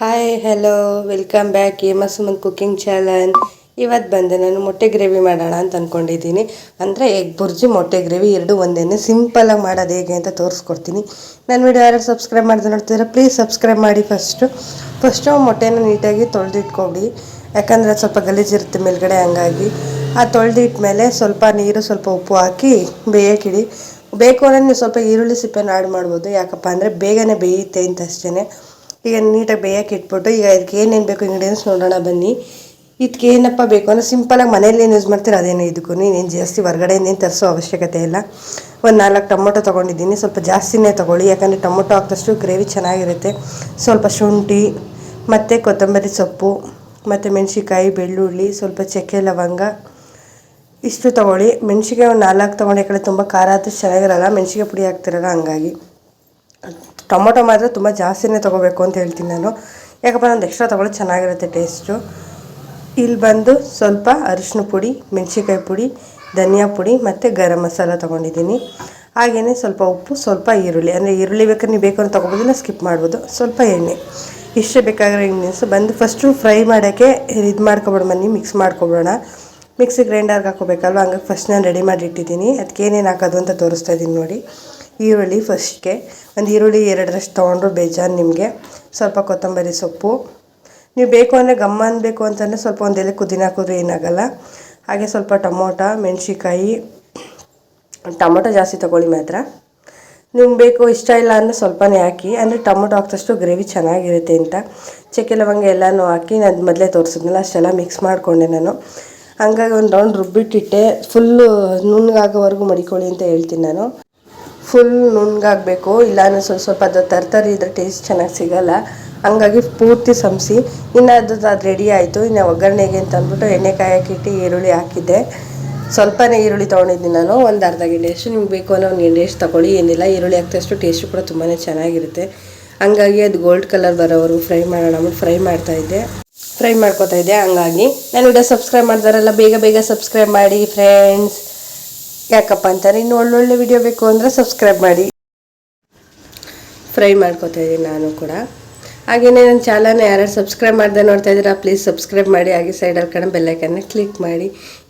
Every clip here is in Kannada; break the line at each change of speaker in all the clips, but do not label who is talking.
ಹಾಯ್ ಹೆಲೋ ವೆಲ್ಕಮ್ ಬ್ಯಾಕ್ ಏಮ ಸುಮನ್ ಕುಕ್ಕಿಂಗ್ ಚಾನಲ್ ಇವತ್ತು ಬಂದೆ ನಾನು ಮೊಟ್ಟೆ ಗ್ರೇವಿ ಮಾಡೋಣ ಅಂತ ಅಂದ್ಕೊಂಡಿದ್ದೀನಿ ಅಂದರೆ ಎಗ್ ಬುರ್ಜಿ ಮೊಟ್ಟೆ ಗ್ರೇವಿ ಎರಡು ಒಂದೇನೆ ಸಿಂಪಲಾಗಿ ಮಾಡೋದು ಹೇಗೆ ಅಂತ ತೋರಿಸ್ಕೊಡ್ತೀನಿ. ನನ್ನ ವಿಡಿಯೋ ಯಾರು ಸಬ್ಸ್ಕ್ರೈಬ್ ಮಾಡಿದ್ರೆ ನೋಡ್ತಿದ್ರೆ ಪ್ಲೀಸ್ ಸಬ್ಸ್ಕ್ರೈಬ್ ಮಾಡಿ ಫಸ್ಟು ಫಸ್ಟು ಮೊಟ್ಟೆನ ನೀಟಾಗಿ ತೊಳೆದಿಟ್ಕೊಡಿ. ಯಾಕಂದರೆ ಸ್ವಲ್ಪ ಗಲೀಜಿರುತ್ತೆ ಮೇಲ್ಗಡೆ ಹಂಗಾಗಿ. ಆ ತೊಳೆದಿಟ್ಮೇಲೆ ಸ್ವಲ್ಪ ನೀರು, ಸ್ವಲ್ಪ ಉಪ್ಪು ಹಾಕಿ ಬೇಯಕ್ಕಿಡಿ ಬೇಕು ಅಂದರೆ ನೀವು ಸ್ವಲ್ಪ ಈರುಳ್ಳಿ ಸಿಪ್ಪೆನ ಆ್ಯಡ್ ಮಾಡ್ಬೋದು. ಯಾಕಪ್ಪ ಅಂದರೆ ಬೇಗನೆ ಬೇಯುತ್ತೆ ಅಂತ ಅಷ್ಟೇ ಈಗ ನೀಟಾಗಿ ಬೇಯಕ್ಕೆ ಇಟ್ಬಿಟ್ಟು, ಈಗ ಇದಕ್ಕೆ ಏನೇನು ಬೇಕು ಇಂಗ್ರೀಡಿಯೆಂಟ್ಸ್ ನೋಡೋಣ ಬನ್ನಿ. ಇದಕ್ಕೆ ಏನಪ್ಪ ಬೇಕು ಅಂದರೆ ಸಿಂಪಲಾಗಿ ಮನೇಲಿ ಏನು ಯೂಸ್ ಮಾಡ್ತೀರ ಅದೇನು ಇದಕ್ಕೂ. ನೀನು ಜಾಸ್ತಿ ಹೊರಗಡೆ ಏನು ತರಿಸೋ ಅವಶ್ಯಕತೆ ಇಲ್ಲ. ಒಂದು ನಾಲ್ಕು ಟೊಮೊಟೊ ತೊಗೊಂಡಿದ್ದೀನಿ. ಸ್ವಲ್ಪ ಜಾಸ್ತಿನೇ ತೊಗೊಳ್ಳಿ. ಯಾಕಂದರೆ ಟೊಮೊಟೊ ಹಾಕಿದಷ್ಟು ಗ್ರೇವಿ ಚೆನ್ನಾಗಿರುತ್ತೆ. ಸ್ವಲ್ಪ ಶುಂಠಿ, ಮತ್ತು ಕೊತ್ತಂಬರಿ ಸೊಪ್ಪು, ಮತ್ತು ಮೆಣಸಿಕಾಯಿ ಬೆಳ್ಳುಳ್ಳಿ, ಸ್ವಲ್ಪ ಚಕ್ಕೆ ಲವಂಗ. ಇಷ್ಟು ತೊಗೊಳ್ಳಿ. ಮೆಣಸಿಗೆ ಒಂದು ನಾಲ್ಕು ತೊಗೊಂಡು. ಯಾಕಂದರೆ ತುಂಬ ಖಾರ ಆದಷ್ಟು ಚೆನ್ನಾಗಿರಲ್ಲ. ಮೆಣಸಿಗೆ ಪುಡಿ ಹಾಕ್ತಿರಲ್ಲ ಹಂಗಾಗಿ. ಟೊಮೊಟೊ ಮಾತ್ರ ತುಂಬ ಜಾಸ್ತಿನೇ ತೊಗೋಬೇಕು ಅಂತ ಹೇಳ್ತೀನಿ ನಾನು. ಯಾಕಪ್ಪ ಒಂದು ಎಕ್ಸ್ಟ್ರಾ ತೊಗೊಳ್ಳೋದು ಚೆನ್ನಾಗಿರುತ್ತೆ ಟೇಸ್ಟು ಇಲ್ಲಿ ಬಂದು ಸ್ವಲ್ಪ ಅರಿಶಿನ ಪುಡಿ ಮೆಣಸಿಕಾಯಿ ಪುಡಿ, ಧನಿಯಾ ಪುಡಿ ಮತ್ತು ಗರಂ ಮಸಾಲ ತೊಗೊಂಡಿದ್ದೀನಿ. ಹಾಗೆಯೇ ಸ್ವಲ್ಪ ಉಪ್ಪು, ಸ್ವಲ್ಪ ಈರುಳ್ಳಿ. ಅಂದರೆ ಈರುಳ್ಳಿ ಬೇಕಾದ್ರೆ ನೀವು ಬೇಕು ಅಂತ ತೊಗೋಬೋದು, ಇಲ್ಲ ಸ್ಕಿಪ್ ಮಾಡ್ಬೋದು. ಸ್ವಲ್ಪ ಎಣ್ಣೆ. ಇಷ್ಟೇ ಬೇಕಾಗಿರೋ ಇಂಗ್ರೀಡಿಯನ್ಸು ಬಂದು ಫಸ್ಟು ಫ್ರೈ ಮಾಡೋಕ್ಕೆ ಇದು ಮಾಡ್ಕೊಬೇಡ ಬನ್ನಿ ಮಿಕ್ಸ್ ಮಾಡ್ಕೊಬಿಡೋಣ ಮಿಕ್ಸಿ ಗ್ರೈಂಡರ್ಗೆ ಹಾಕೋಬೇಕಲ್ವ ಹಂಗಾಗಿ ಫಸ್ಟ್ ನಾನು ರೆಡಿ ಮಾಡಿ ಇಟ್ಟಿದ್ದೀನಿ. ಅದಕ್ಕೆ ಏನೇನು ಹಾಕೋದು ಅಂತ ತೋರಿಸ್ತಾ ಇದ್ದೀನಿ ನೋಡಿ. ಈರುಳ್ಳಿ ಫಸ್ಟ್ಗೆ, ಒಂದು ಈರುಳ್ಳಿ ಎರಡರಷ್ಟು ತೊಗೊಂಡ್ರು ಬೇಜಾನು ನಿಮಗೆ. ಸ್ವಲ್ಪ ಕೊತ್ತಂಬರಿ ಸೊಪ್ಪು. ನೀವು ಬೇಕು ಅಂದರೆ ಗಮ್ಮ ಅನ್ನಬೇಕು ಅಂತಂದರೆ ಸ್ವಲ್ಪ ಒಂದು ಎಲೆ ಕುದಿನ ಹಾಕಿದ್ರೆ ಏನಾಗಲ್ಲ. ಹಾಗೆ ಸ್ವಲ್ಪ ಟೊಮೊಟೊ ಮೆಣಸಿಕಾಯಿ ಟೊಮೊಟೊ ಜಾಸ್ತಿ ತೊಗೊಳ್ಳಿ ಮಾತ್ರ. ನಿಮ್ಗೆ ಬೇಕು ಇಷ್ಟ ಇಲ್ಲ ಅಂದರೆ ಸ್ವಲ್ಪನೇ ಹಾಕಿ, ಅಂದರೆ ಟೊಮೊಟೊ ಹಾಕಿದಷ್ಟು ಗ್ರೇವಿ ಚೆನ್ನಾಗಿರುತ್ತೆ ಅಂತ. ಚಕ್ಕೆ ಲವಂಗ ಎಲ್ಲನೂ ಹಾಕಿ ನಾನು ಮೊದಲೇ ತೋರಿಸಿದ್ನಲ್ಲ, ಅಷ್ಟೆಲ್ಲ ಮಿಕ್ಸ್ ಮಾಡಿಕೊಂಡೆ ನಾನು. ಹಂಗಾಗಿ ಒಂದು ರೌಂಡ್ ರುಬ್ಬಿಟ್ಟಿಟ್ಟೆ ಫುಲ್ಲು ನುಣ್ಣಗಾಗೋವರೆಗೂ ಮಡಿಕೊಳ್ಳಿ ಅಂತ ಹೇಳ್ತೀನಿ ನಾನು. ಫುಲ್ ನುಣ್ಣಗಾಗಬೇಕು, ಇಲ್ಲಾಂದರೆ ಸ್ವಲ್ಪ ಸ್ವಲ್ಪ ಅದು ತರ್ತರಿ ಇದ್ರೆ ಟೇಸ್ಟ್ ಚೆನ್ನಾಗಿ ಸಿಗಲ್ಲ. ಹಂಗಾಗಿ ಪೂರ್ತಿ ಸಂಸಿ ಇನ್ನು ಅದು ಅದು ರೆಡಿ ಆಯಿತು. ಇನ್ನು ಒಗ್ಗರಣೆಗೆ ಅಂತ ಅಂದ್ಬಿಟ್ಟು ಎಣ್ಣೆ ಕಾಯಕ್ಕಿಟ್ಟು ಈರುಳ್ಳಿ ಹಾಕಿದ್ದೆ. ಸ್ವಲ್ಪನೇ ಈರುಳ್ಳಿ ತೊಗೊಂಡಿದ್ದೀನಿ ನಾನು. ಒಂದು ಅರ್ಧ ಗಿಂಡೆಯಷ್ಟು ನಿಮ್ಗೆ ಬೇಕು ಅನ್ನೋ ಒಂದು ಗಿಂಡೆಯಷ್ಟು ತೊಗೊಳ್ಳಿ. ಏನಿಲ್ಲ, ಈರುಳ್ಳಿ ಹಾಕಿದಷ್ಟು ಟೇಸ್ಟು ಕೂಡ ತುಂಬಾ ಚೆನ್ನಾಗಿರುತ್ತೆ. ಹಂಗಾಗಿ ಅದು ಗೋಲ್ಡ್ ಕಲರ್ ಬರೋವರು ಫ್ರೈ ಮಾಡೋಣ ಅಂದ್ಬಿಟ್ಟು ಫ್ರೈ ಮಾಡ್ತಾಯಿದ್ದೆ ಫ್ರೈ ಮಾಡ್ಕೋತಾ ಇದ್ದೆ. ಹಂಗಾಗಿ, ನಾನು ವಿಡಿಯೋ ಸಬ್ಸ್ಕ್ರೈಬ್ ಮಾಡ್ತಾರಲ್ಲ ಬೇಗ ಬೇಗ ಸಬ್ಸ್ಕ್ರೈಬ್ ಮಾಡಿ ಫ್ರೆಂಡ್ಸ್ ಯಾಕಪ್ಪ ಅಂತಾರೆ, ಇನ್ನು ಒಳ್ಳೊಳ್ಳೆ ವಿಡಿಯೋ ಬೇಕು ಅಂದರೆ ಸಬ್ಸ್ಕ್ರೈಬ್ ಮಾಡಿ. ಫ್ರೈ ಮಾಡ್ಕೋತಾ ಇದ್ದೀನಿ ನಾನು ಕೂಡ. ಹಾಗೆಯೇ ನನ್ನ ಚಾನಲ್ನ ಯಾರ್ಯಾರು ಸಬ್ಸ್ಕ್ರೈಬ್ ಮಾಡದೆ ನೋಡ್ತಾ ಇದ್ದೀರಾ ಪ್ಲೀಸ್ ಸಬ್ಸ್ಕ್ರೈಬ್ ಮಾಡಿ. ಹಾಗೆ ಸೈಡಲ್ಲಿ ಕಡೆ ಬೆಲ್ಲೈಕನ್ನ ಕ್ಲಿಕ್ ಮಾಡಿ.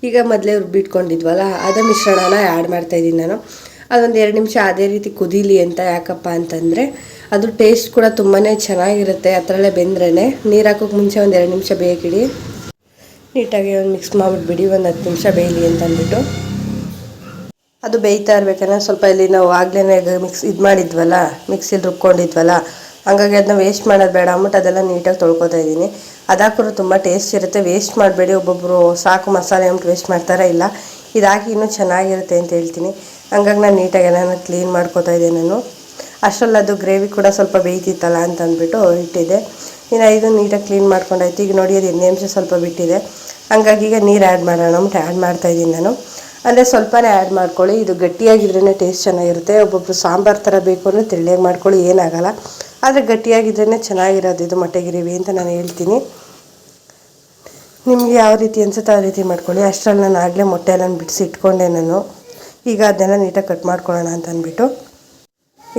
ಈಗ ಮೊದಲೇ ರುಬ್ಬಿಟ್ಕೊಂಡಿದ್ವಲ್ಲ ಅದ ಮಿಶ್ರಣನ ಆ್ಯಡ್ ಮಾಡ್ತಾಯಿದ್ದೀನಿ ನಾನು. ಅದೊಂದು ಎರಡು ನಿಮಿಷ ಅದೇ ರೀತಿ ಕುದೀಲಿ ಅಂತ ಯಾಕಪ್ಪ ಅಂತಂದರೆ, ಅದು ಟೇಸ್ಟ್ ಕೂಡ ತುಂಬಾ ಚೆನ್ನಾಗಿರುತ್ತೆ ಅದರಲ್ಲೇ ಬೆಂದ್ರೇ ನೀರು ಹಾಕೋಕೆ ಮುಂಚೆ ಒಂದು ಎರಡು ನಿಮಿಷ ಬೇಕಿಡಿ. ನೀಟಾಗಿ ಒಂದು ಮಿಕ್ಸ್ ಮಾಡಿಬಿಟ್ಬಿಡಿ, ಒಂದು ಹತ್ತು ನಿಮಿಷ ಬೇಯಲಿ ಅಂತ ಅಂದ್ಬಿಟ್ಟು ಅದು ಬೇಯ್ತಾ ಇರ್ಬೇಕಂದ್ರೆ ಸ್ವಲ್ಪ ಇಲ್ಲಿ ನಾವು ಆಗ್ಲೇ ಮಿಕ್ಸ್ ಇದು ಮಾಡಿದ್ವಲ್ಲ ಮಿಕ್ಸಿಲಿ ರುಬ್ಕೊಂಡಿದ್ವಲ್ಲ, ಹಂಗಾಗಿ ಅದನ್ನ ವೇಸ್ಟ್ ಮಾಡೋದು ಬೇಡ ಅಂದ್ಬಿಟ್ಟು ಅದೆಲ್ಲ ನೀಟಾಗಿ ತೊಳ್ಕೊತಾ ಇದ್ದೀನಿ. ಅದಾಕರು ತುಂಬ ಟೇಸ್ಟ್ ಇರುತ್ತೆ ವೇಸ್ಟ್ ಮಾಡಬೇಡಿ ಒಬ್ಬೊಬ್ಬರು ಸಾಕು ಮಸಾಲೆ ಅಂದ್ಬಿಟ್ಟು ವೇಸ್ಟ್ ಮಾಡ್ತಾರೆ ಇಲ್ಲ. ಇದಾಕಿ ಇನ್ನೂ ಚೆನ್ನಾಗಿರುತ್ತೆ ಅಂತ ಹೇಳ್ತೀನಿ. ಹಂಗಾಗಿ ನಾನು ನೀಟಾಗಿ ಎಲ್ಲ ಕ್ಲೀನ್ ಮಾಡ್ಕೋತಾ ಇದ್ದೆ ನಾನು. ಅಷ್ಟರಲ್ಲಿ ಅದು ಗ್ರೇವಿ ಕೂಡ ಸ್ವಲ್ಪ ಬೇಯ್ತಿತ್ತಲ್ಲ ಅಂತ ಅಂದ್ಬಿಟ್ಟು ಇಟ್ಟಿದ್ದೆ. ಇನ್ನು ಇದು ನೀಟಾಗಿ ಕ್ಲೀನ್ ಮಾಡ್ಕೊಂಡಾಯ್ತು ಈಗ ನೋಡಿ ಅದು ಎಣ್ಣೆ ಸ್ವಲ್ಪ ಬಿಟ್ಟಿದೆ. ಹಂಗಾಗಿ ಈಗ ನೀರು ಆ್ಯಡ್ ಮಾಡೋಣ ಅಂದ್ಬಿಟ್ಟು ಆ್ಯಡ್ ಮಾಡ್ತಾಯಿದ್ದೀನಿ ನಾನು. ಅಂದರೆ ಸ್ವಲ್ಪನೇ ಆ್ಯಡ್ ಮಾಡ್ಕೊಳ್ಳಿ. ಇದು ಗಟ್ಟಿಯಾಗಿದ್ರೇ ಟೇಸ್ಟ್ ಚೆನ್ನಾಗಿರುತ್ತೆ. ಒಬ್ಬೊಬ್ರು ಸಾಂಬಾರು ಥರ ಬೇಕು ಅಂದರೆ ತೆಳ್ಳಗೆ ಮಾಡ್ಕೊಳ್ಳಿ, ಏನಾಗಲ್ಲ. ಆದರೆ ಗಟ್ಟಿಯಾಗಿದ್ರೇ ಚೆನ್ನಾಗಿರೋದು ಇದು ಮೊಟ್ಟೆ ಅಂತ ನಾನು ಹೇಳ್ತೀನಿ. ನಿಮಗೆ ಯಾವ ರೀತಿ ಅನ್ಸುತ್ತೆ ಆ ರೀತಿ ಮಾಡ್ಕೊಳ್ಳಿ. ಅಷ್ಟರಲ್ಲಿ ನಾನು ಆಗಲೇ ಮೊಟ್ಟೆ ಎಲ್ಲ ಬಿಡಿಸಿ ಇಟ್ಕೊಂಡೆ ನಾನು. ಈಗ ಅದನ್ನೆಲ್ಲ ನೀಟಾಗಿ ಕಟ್ ಮಾಡ್ಕೊಳ್ಳೋಣ ಅಂತ ಅಂದ್ಬಿಟ್ಟು.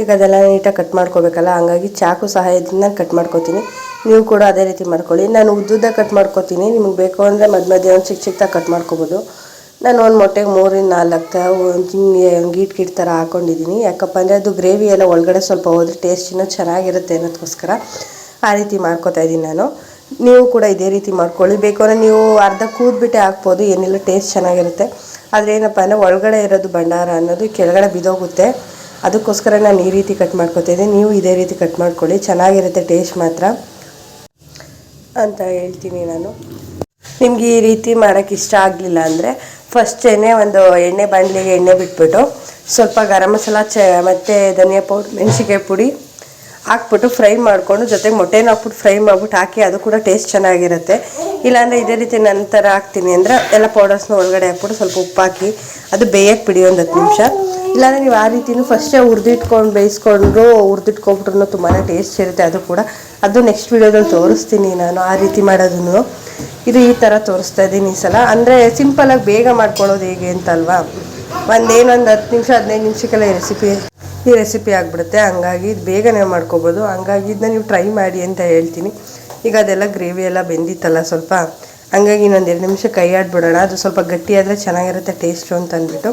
ಈಗ ಅದೆಲ್ಲ ನೀಟಾಗಿ ಕಟ್ ಮಾಡ್ಕೋಬೇಕಲ್ಲ? ಹಂಗಾಗಿ ಚಾಕು ಸಹಾಯದಿಂದ ನಾನು ಕಟ್ ಮಾಡ್ಕೋತೀನಿ. ನೀವು ಕೂಡ ಅದೇ ರೀತಿ ಮಾಡ್ಕೊಳ್ಳಿ. ನಾನು ಉದ್ದುದ್ದ ಕಟ್ ಮಾಡ್ಕೋತೀನಿ. ನಿಮಗೆ ಬೇಕು ಅಂದರೆ ಮಧ್ಯ ಮಧ್ಯ ಒಂದು ಚಿಕ್ಕ ಚಿಕ್ಕದಾಗಿ ಕಟ್ ಮಾಡ್ಕೊಬೋದು. ನಾನು ಒಂದು ಮೊಟ್ಟೆಗೆ ಮೂರಿಂದ ನಾಲ್ಕು ಹಿಂಗೆ ಗೀಟ್ ಗಿಟ್ ಥರ ಹಾಕ್ಕೊಂಡಿದ್ದೀನಿ ಯಾಕಪ್ಪ ಅಂದರೆ ಅದು ಗ್ರೇವಿ ಎಲ್ಲ ಒಳಗಡೆ ಸ್ವಲ್ಪ ಹೋದ್ರೆ ಟೇಸ್ಟ್ ಇನ್ನೂ ಚೆನ್ನಾಗಿರುತ್ತೆ ಅನ್ನೋದಕ್ಕೋಸ್ಕರ ಆ ರೀತಿ ಮಾಡ್ಕೊತಾ ಇದ್ದೀನಿ ನಾನು. ನೀವು ಕೂಡ ಇದೇ ರೀತಿ ಮಾಡ್ಕೊಳ್ಳಿ. ಬೇಕು ಅಂದರೆ ನೀವು ಅರ್ಧ ಕೂದ್ಬಿಟ್ಟೆ ಹಾಕ್ಬೋದು, ಏನಿಲ್ಲ ಟೇಸ್ಟ್ ಚೆನ್ನಾಗಿರುತ್ತೆ. ಆದರೆ ಏನಪ್ಪ ಅಂದರೆ ಒಳಗಡೆ ಇರೋದು ಭಂಡಾರ ಅನ್ನೋದು ಕೆಳಗಡೆ ಬಿದೋಗುತ್ತೆ. ಅದಕ್ಕೋಸ್ಕರ ನಾನು ಈ ರೀತಿ ಕಟ್ ಮಾಡ್ಕೊತಾ ಇದ್ದೀನಿ. ನೀವು ಇದೇ ರೀತಿ ಕಟ್ ಮಾಡ್ಕೊಳ್ಳಿ. ಚೆನ್ನಾಗಿರುತ್ತೆ ಟೇಸ್ಟ್ ಮಾತ್ರ ಅಂತ ಹೇಳ್ತೀನಿ ನಾನು. ನಿಮಗೆ ಈ ರೀತಿ ಮಾಡೋಕ್ಕೆ ಇಷ್ಟ ಆಗಲಿಲ್ಲ ಅಂದರೆ ಫಸ್ಟೇನೆ ಒಂದು ಎಣ್ಣೆ ಬಾಣಲಿಗೆ ಎಣ್ಣೆ ಬಿಟ್ಬಿಟ್ಟು ಸ್ವಲ್ಪ ಗರಂ ಮಸಾಲ ಚ, ಮತ್ತು ಧನಿಯಾ ಪೌಡ್ರ್ ಮೆಣಸಿಕಾಯಿ ಪುಡಿ ಹಾಕ್ಬಿಟ್ಟು ಫ್ರೈ ಮಾಡಿಕೊಂಡು ಜೊತೆಗೆ ಮೊಟ್ಟೆನ ಹಾಕ್ಬಿಟ್ಟು ಫ್ರೈ ಮಾಡ್ಬಿಟ್ಟು ಹಾಕಿ ಅದು ಕೂಡ ಟೇಸ್ಟ್ ಚೆನ್ನಾಗಿರುತ್ತೆ. ಇಲ್ಲಾಂದರೆ ಇದೇ ರೀತಿ ನಂತರ ಹಾಕ್ತೀನಿ ಅಂದರೆ ಎಲ್ಲ ಪೌಡರ್ಸ್ನ ಒಳಗಡೆ ಹಾಕ್ಬಿಟ್ಟು ಸ್ವಲ್ಪ ಉಪ್ಪು ಹಾಕಿ ಅದು ಬೇಯಕ್ಕೆ ಬಿಡಿ ಒಂದು ಹತ್ತು ನಿಮಿಷ. ಇಲ್ಲಾಂದರೆ ನೀವು ಆ ರೀತಿಯೂ ಫಸ್ಟೇ ಹುರಿದಿಟ್ಕೊಂಡು ಬೇಯಿಸ್ಕೊಂಡ್ರು ಹುರಿದಿಟ್ಕೊಂಬಿಟ್ರು ತುಂಬಾ ಟೇಸ್ಟ್ ಇರುತ್ತೆ, ಅದು ಕೂಡ ಅದು ನೆಕ್ಸ್ಟ್ ವೀಡಿಯೋದಲ್ಲಿ ತೋರಿಸ್ತೀನಿ ನಾನು ಆ ರೀತಿ ಮಾಡೋದನ್ನು. ಇದು ಈ ಥರ ತೋರಿಸ್ತಾ ಇದ್ದೀನಿ ಈ ಸಲ. ಅಂದರೆ ಸಿಂಪಲಾಗಿ ಬೇಗ ಮಾಡ್ಕೊಳ್ಳೋದು ಹೇಗೆ ಅಂತಲ್ವಾ? ಒಂದೇನೊಂದು ಹತ್ತು ನಿಮಿಷ, ಹದಿನೈದು ನಿಮಿಷಕ್ಕೆಲ್ಲ ರೆಸಿಪಿ ಈ ರೆಸಿಪಿ ಆಗಿಬಿಡುತ್ತೆ. ಹಂಗಾಗಿ ಇದು ಬೇಗನೆ ಮಾಡ್ಕೋಬೋದು. ಹಂಗಾಗಿ ಇದನ್ನ ನೀವು ಟ್ರೈ ಮಾಡಿ ಅಂತ ಹೇಳ್ತೀನಿ. ಈಗ ಅದೆಲ್ಲ ಗ್ರೇವಿ ಎಲ್ಲ ಬೆಂದಿತ್ತಲ್ಲ ಸ್ವಲ್ಪ. ಹಂಗಾಗಿ ಇನ್ನೊಂದು ಎರಡು ನಿಮಿಷ ಕೈ ಆಡ್ಬಿಡೋಣ. ಅದು ಸ್ವಲ್ಪ ಗಟ್ಟಿಯಾದರೆ ಚೆನ್ನಾಗಿರುತ್ತೆ ಟೇಸ್ಟು ಅಂತ ಅಂದ್ಬಿಟ್ಟು.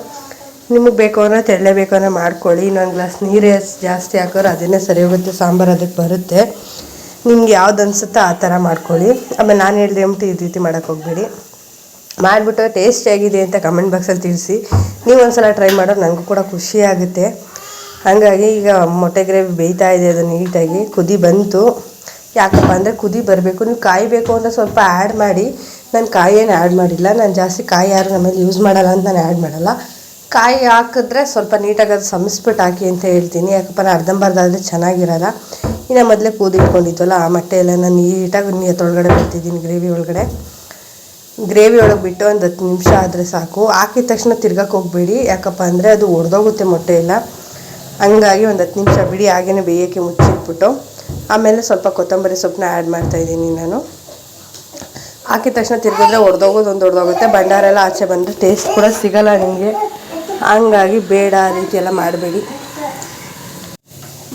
ನಿಮಗೆ ಬೇಕು ಅಂದರೆ ತೆಳ್ಳೆ ಬೇಕು ಅಂದರೆ ಮಾಡ್ಕೊಳ್ಳಿ. ಇನ್ನೊಂದು ಗ್ಲಾಸ್ ನೀರೇ ಜಾಸ್ತಿ ಹಾಕೋರು ಅದನ್ನೇ ಸರಿ ಹೋಗುತ್ತೆ, ಸಾಂಬಾರು ಅದಕ್ಕೆ ಬರುತ್ತೆ. ನಿಮ್ಗೆ ಯಾವ್ದು ಅನಿಸುತ್ತೋ ಆ ಥರ ಮಾಡ್ಕೊಳ್ಳಿ. ಆಮೇಲೆ ನಾನು ಹೇಳಿದೆ ಅಂದ್ಬಿಟ್ಟು ಈ ರೀತಿ ಮಾಡೋಕ್ಕೆ ಹೋಗಬೇಡಿ. ಮಾಡಿಬಿಟ್ಟು ಟೇಸ್ಟಿ ಆಗಿದೆ ಅಂತ ಕಮೆಂಟ್ ಬಾಕ್ಸಲ್ಲಿ ತಿಳಿಸಿ. ನೀವು ಒಂದ್ಸಲ ಟ್ರೈ ಮಾಡೋ ನನಗೂ ಕೂಡ ಖುಷಿ ಆಗುತ್ತೆ. ಹಾಗಾಗಿ ಈಗ ಮೊಟ್ಟೆ ಗ್ರೇವಿ ಬೇಯ್ತಾ ಇದೆ ಅದು ನೀಟಾಗಿ. ಕುದಿ ಬಂತು. ಯಾಕಪ್ಪ ಅಂದರೆ ಕುದಿ ಬರಬೇಕು. ನೀವು ಕಾಯಬೇಕು ಅಂತ ಸ್ವಲ್ಪ ಆ್ಯಡ್ ಮಾಡಿ. ನಾನು ಕಾಯಿ ಏನು ಆ್ಯಡ್ ಮಾಡಿಲ್ಲ. ನಾನು ಜಾಸ್ತಿ ಕಾಯಿ ಯಾರು ನಮ್ಮಲ್ಲಿ ಯೂಸ್ ಮಾಡಲ್ಲ ಅಂತ ನಾನು ಆ್ಯಡ್ ಮಾಡಲ್ಲ. ಕಾಯಿ ಹಾಕಿದ್ರೆ ಸ್ವಲ್ಪ ನೀಟಾಗಿ ಅದು ಸಮಿಸ್ಬಿಟ್ಟು ಹಾಕಿ ಅಂತ ಹೇಳ್ತೀನಿ. ಯಾಕಪ್ಪ ನಾನು ಅರ್ಧಂಬರ್ಧ ಆದರೆ ಚೆನ್ನಾಗಿರಲ್ಲ. ಇನ್ನು ಮೊದಲೇ ಕೂದಿಟ್ಕೊಂಡಿದ್ವಲ್ಲ ಆ ಮೊಟ್ಟೆ ಎಲ್ಲ ನಾನು ನೀಟಾಗಿ ನೀತ್ ಒಳಗಡೆ ಬರ್ತಿದ್ದೀನಿ ಗ್ರೇವಿ ಒಳಗಡೆ. ಗ್ರೇವಿ ಒಳಗೆ ಬಿಟ್ಟು ಒಂದು ಹತ್ತು ನಿಮಿಷ ಆದರೆ ಸಾಕು. ಹಾಕಿದ ತಕ್ಷಣ ತಿರ್ಗಕ್ಕೆ ಹೋಗಬೇಡಿ. ಯಾಕಪ್ಪ ಅಂದರೆ ಅದು ಒಡೆದೋಗುತ್ತೆ ಮೊಟ್ಟೆ ಎಲ್ಲ ಹಂಗಾಗಿ ಒಂದು ಹತ್ತು ನಿಮಿಷ ಬಿಡಿ ಹಾಗೇ ಬೇಯೋಕ್ಕೆ ಮುಚ್ಚಿಟ್ಬಿಟ್ಟು. ಆಮೇಲೆ ಸ್ವಲ್ಪ ಕೊತ್ತಂಬರಿ ಸೊಪ್ಪನ್ನ ಆ್ಯಡ್ ಮಾಡ್ತಾಯಿದ್ದೀನಿ ನಾನು. ಹಾಕಿದ ತಕ್ಷಣ ತಿರ್ಗಿದ್ರೆ ಒಡೆದೋಗೋದು ಒಂದು ಒಡೆದೋಗುತ್ತೆ. ಭಂಡಾರ ಎಲ್ಲ ಆಚೆ ಬಂದರೆ ಟೇಸ್ಟ್ ಕೂಡ ಸಿಗಲ್ಲ ನಿಮಗೆ. ಹಂಗಾಗಿ ಬೇಡ ಆ ರೀತಿ ಮಾಡಬೇಡಿ.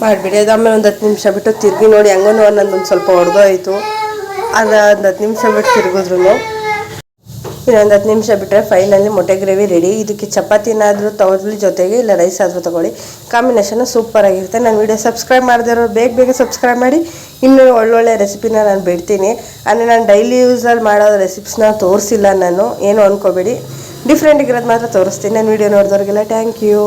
ಮಾಡಿಬಿಡಿ. ಅದು ಆಮೇಲೆ ಒಂದು ಹತ್ತು ನಿಮಿಷ ಬಿಟ್ಟು ತಿರುಗಿ ನೋಡಿ, ಹಂಗೂ ಒಂದು ಸ್ವಲ್ಪ ಹೊಡೆದೋಯ್ತು ಅದು ಒಂದು ಹತ್ತು ನಿಮಿಷ ಬಿಟ್ಟು ತಿರುಗಿದ್ರು ಇನ್ನೊಂದು ಹತ್ತು ನಿಮಿಷ ಬಿಟ್ಟರೆ ಫೈನಲಿ ಮೊಟ್ಟೆ ಗ್ರೇವಿ ರೆಡಿ ಇದಕ್ಕೆ ಚಪಾತಿನಾದರೂ ತಗೊಳ್ಳಿ ಜೊತೆಗೆ ಇಲ್ಲ ರೈಸ್ ಆದರೂ ತಗೊಳ್ಳಿ. ಕಾಂಬಿನೇಷನ್ ಸೂಪರ್ ಆಗಿರುತ್ತೆ. ನಾನು ವಿಡಿಯೋ ಸಬ್ಸ್ಕ್ರೈಬ್ ಮಾಡದಿರೋ ಬೇಗ ಬೇಗ ಸಬ್ಸ್ಕ್ರೈಬ್ ಮಾಡಿ. ಇನ್ನೂ ಒಳ್ಳೊಳ್ಳೆ ರೆಸಿಪಿನ ನಾನು ಬಿಡ್ತೀನಿ. ಅಂದರೆ ನಾನು ಡೈಲಿ ಯೂಸಲ್ಲಿ ಮಾಡೋ ರೆಸಿಪ್ಸ್ನ ತೋರಿಸಿಲ್ಲ ನಾನು. ಏನು ಅಂದ್ಕೋಬೇಡಿ ಡಿಫ್ರೆಂಟ್ ಇರೋದು ಮಾತ್ರ ತೋರಿಸ್ತೀನಿ. ನನ್ನ ವಿಡಿಯೋ ನೋಡಿದವ್ರಿಗೆಲ್ಲ ಥ್ಯಾಂಕ್ ಯು